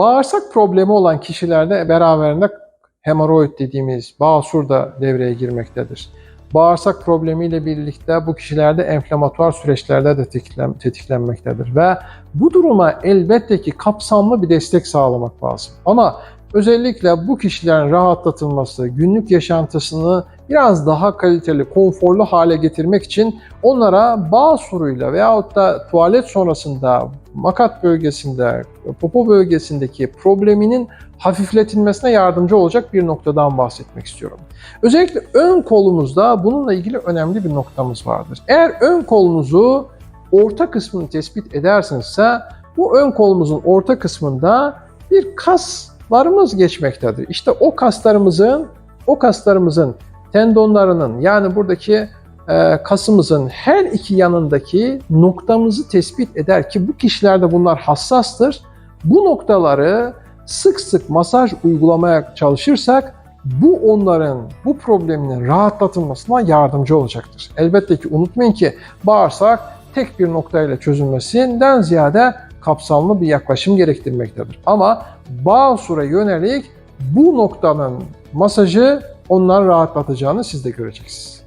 Bağırsak problemi olan kişilerde beraberinde hemoroid dediğimiz basur da devreye girmektedir. Bağırsak problemiyle birlikte bu kişilerde enflamatuar süreçlerde de tetiklen- tetiklenmektedir ve bu duruma elbette ki kapsamlı bir destek sağlamak lazım. Ama özellikle bu kişilerin rahatlatılması, günlük yaşantısını biraz daha kaliteli, konforlu hale getirmek için onlara bağ suruyla veyahut da tuvalet sonrasında makat bölgesinde, popo bölgesindeki probleminin hafifletilmesine yardımcı olacak bir noktadan bahsetmek istiyorum. Özellikle ön kolumuzda bununla ilgili önemli bir noktamız vardır. Eğer ön kolunuzu orta kısmını tespit edersinizse bu ön kolumuzun orta kısmında bir kaslarımız geçmektedir. İşte o kaslarımızın o kaslarımızın tendonlarının yani buradaki e, kasımızın her iki yanındaki noktamızı tespit eder ki bu kişilerde bunlar hassastır. Bu noktaları sık sık masaj uygulamaya çalışırsak bu onların bu probleminin rahatlatılmasına yardımcı olacaktır. Elbette ki unutmayın ki bağırsak tek bir noktayla çözülmesinden ziyade kapsamlı bir yaklaşım gerektirmektedir. Ama Bağsur'a yönelik bu noktanın masajı onları rahatlatacağını siz de göreceksiniz.